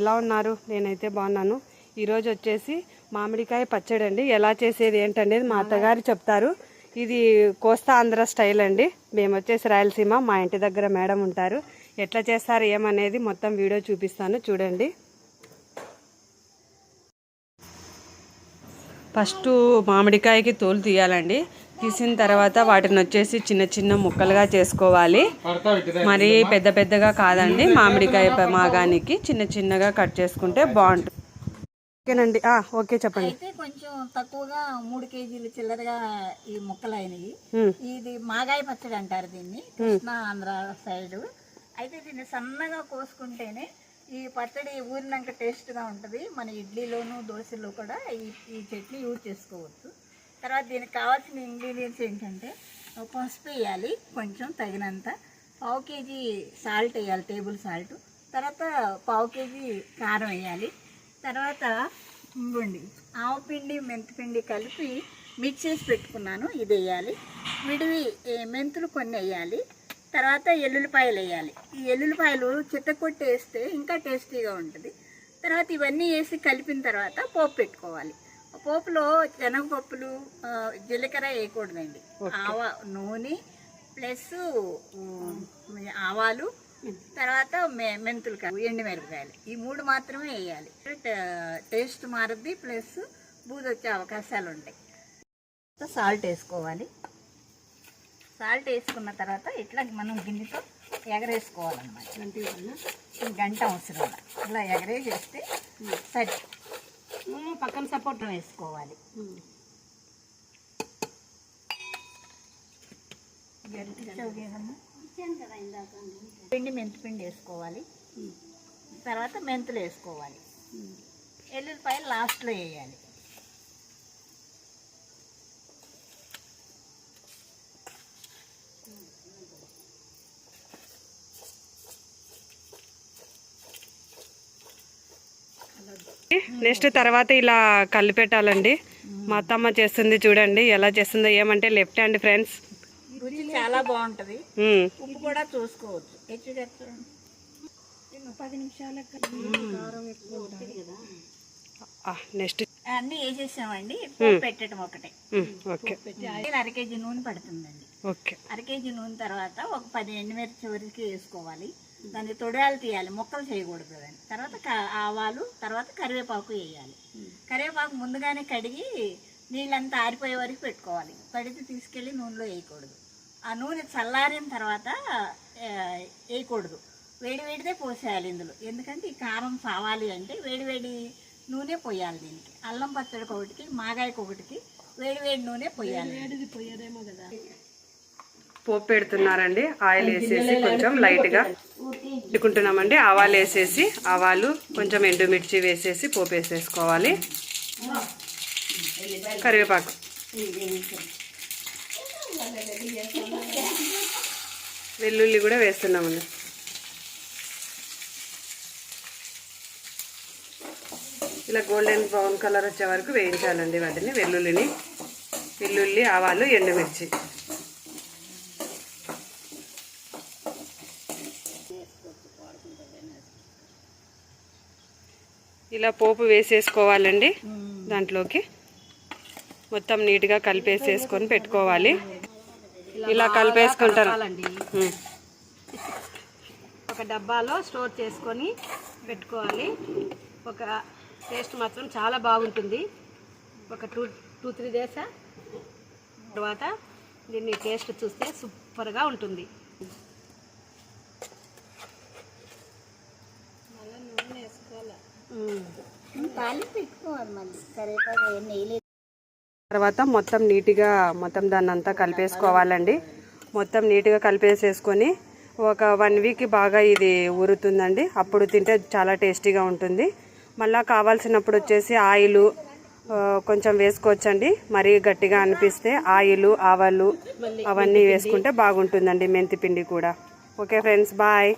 ఎలా ఉన్నారు? నేనైతే బాగున్నాను. ఈరోజు వచ్చేసి మామిడికాయ పచ్చడి అండి. ఎలా చేసేది ఏంటనేది మా అత్తగారు చెప్తారు. ఇది కోస్తా ఆంధ్ర స్టైల్ అండి. మేము వచ్చేసి రాయలసీమ మా ఇంటి దగ్గర మేడం ఉంటారు. ఎట్లా చేస్తారు ఏమనేది మొత్తం వీడియో చూపిస్తాను. చూడండి. ఫస్ట్ మామిడికాయకి తోలు తీయాలండి. తీసిన తర్వాత వాటిని వచ్చేసి చిన్న చిన్న ముక్కలుగా చేసుకోవాలి. మరి పెద్ద పెద్దగా కాదండి మామిడికాయ మాగానికి చిన్న చిన్నగా కట్ చేసుకుంటే బాగుంటుంది. ఓకేనండి ఓకే చెప్పండి. అయితే కొంచెం తక్కువగా మూడు కేజీలు చిల్లరగా ఈ ముక్కలు అయినాయి ఉమ్, ఇది మాగాయ పచ్చడి అంటారు దీన్ని కృష్ణా ఆంధ్ర సైడ్. అయితే దీన్ని సన్నగా కోసుకుంటేనే ఈ పచ్చడి ఊరినాక టేస్ట్గా ఉంటుంది. మన ఇడ్లీలోను దోశలో కూడా ఈ ఈ చట్నీ యూజ్ చేసుకోవచ్చు. తర్వాత దీనికి కావాల్సిన ఇంగ్రీడియంట్స్ ఏంటంటే పసుపు వేయాలి కొంచెం తగినంత. పావు కేజీ సాల్ట్ వేయాలి టేబుల్ సాల్ట్. తర్వాత పావు కేజీ కారం వేయాలి. తర్వాత ఇంకోండి ఆవపిండి మెంతిపిండి కలిపి మిక్స్ చేసి పెట్టుకున్నాను ఇది వేయాలి. విడివి ఏ, మెంతులు కొన్ని వేయాలి. తర్వాత ఎల్లుల్లిపాయలు వేయాలి. ఈ ఎల్లుల్లిపాయలు చిత్తకొట్టి వేస్తే ఇంకా టేస్టీగా ఉంటుంది. తర్వాత ఇవన్నీ వేసి కలిపిన తర్వాత పోపు పెట్టుకోవాలి. పోపులో శనగపప్పులు జీలకర్ర వేయకూడదండి. ఆవా నూనె ప్లస్ ఆవాలు తర్వాత మె- మెంతులు కా- ఎండుమిరపకాయలు ఈ మూడు మాత్రమే వేయాలి. టేస్ట్ మారుద్ది ప్లస్ బూజు వచ్చే అవకాశాలు ఉంటాయి. సాల్ట్ వేసుకోవాలి. సాల్ట్ వేసుకున్న తర్వాత ఇట్లా మనం గిన్నెతో ఎగరేసుకోవాలన్నమాట. గంట అవసరం. ఇలా ఎగరేసేస్తే సరి పక్కన సపోర్ట్ వేసుకోవాలి. పిండి మెంతి పిండి వేసుకోవాలి. తర్వాత మెంతులు వేసుకోవాలి. ఎల్లుల్లిపాయలు లాస్ట్లో వేయాలి. నెక్స్ట్ తర్వాత ఇలా కలిపెట్టాలండి. మా అత్తమ్మ చేస్తుంది చూడండి ఎలా చేస్తుందో ఏమంటే లెఫ్ట్ హ్యాండ్ ఫ్రెండ్స్. రుచి చాలా బాగుంటుంది. ఉప్పు కూడా చూసుకోవచ్చు. పది నిమిషాలకు ఆ, నెక్స్ట్. అన్నీ వేసేసామండి. పెట్టడం ఒకటే. ఓకే. అర కేజీ నూనె పడుతుందండి. ఓకే. అర కేజీ నూనె తర్వాత ఒక పది ఎండుమిర్చి వరకు వేసుకోవాలి. దాన్ని తొడయాలు తీయాలి. మొక్కలు చేయకూడదు దాన్ని. తర్వాత ఆవాలు తర్వాత కరివేపాకు వేయాలి. కరివేపాకు ముందుగానే కడిగి నీళ్ళంతా ఆరిపోయే వరకు పెట్టుకోవాలి. కడిగి తీసుకెళ్ళి నూనెలో వేయకూడదు. ఆ నూనె చల్లారిన తర్వాత వేయకూడదు. వేడి వేడిదే పోసేయాలి ఇందులో. ఎందుకంటే ఈ కారం సావాలి అంటే వేడి వేడి నూనె పోయాలి దీనికి. అల్లం పచ్చడికి ఒకటికి మాగాయకి ఒకటికి వేడి వేడి నూనె పోయాలి. పోపు పెడుతున్నారండి. ఆయిల్ వేసేసి కొంచెం లైట్గా పెట్టుకుంటున్నామండి ఆవాలు వేసేసి ఆవాలు కొంచెం ఎండుమిర్చి వేసేసి పోపు వేసేసుకోవాలి. కరివేపాకు. వెల్లుల్లి కూడా వేస్తున్నామండి. ఇలా గోల్డెన్ బ్రౌన్ కలర్ వచ్చే వరకు వేయించాలండి వాటిని వెల్లుల్లిని. వెల్లుల్లి ఆవాలు ఎండుమిర్చి. ఇలా పోపు వేసేసుకోవాలండి దాంట్లోకి. మొత్తం నీట్గా కలిపేసేసుకొని పెట్టుకోవాలి. ఇలా కలిపేసుకుంటారు. ఒక డబ్బాలో స్టోర్ చేసుకొని పెట్టుకోవాలి. ఒక టేస్ట్ మాత్రం చాలా బాగుంటుంది. ఒక టూ టూ త్రీ డేస్ తర్వాత దీన్ని టేస్ట్ చూస్తే సూపర్గా ఉంటుంది తాలింపు పెట్టుకోవాలి మళ్ళీ కరివేపాకు నెయ్యి తర్వాత మొత్తం నీట్గా మొత్తం దాన్ని అంతా కలిపేసుకోవాలండి. మొత్తం నీట్గా కలిపేసేసుకొని ఒక వన్ వీక్ బాగా ఇది ఊరుతుందండి అప్పుడు తింటే చాలా టేస్టీగా ఉంటుంది. మళ్ళీ కావాల్సినప్పుడు వచ్చేసి ఆయిల్ కొంచెం వేసుకోవచ్చండి. మరీ గట్టిగా అనిపిస్తే ఆయిల్ ఆవాలు అవన్నీ వేసుకుంటే బాగుంటుందండి మెంతిపిండి కూడా. Okay friends bye.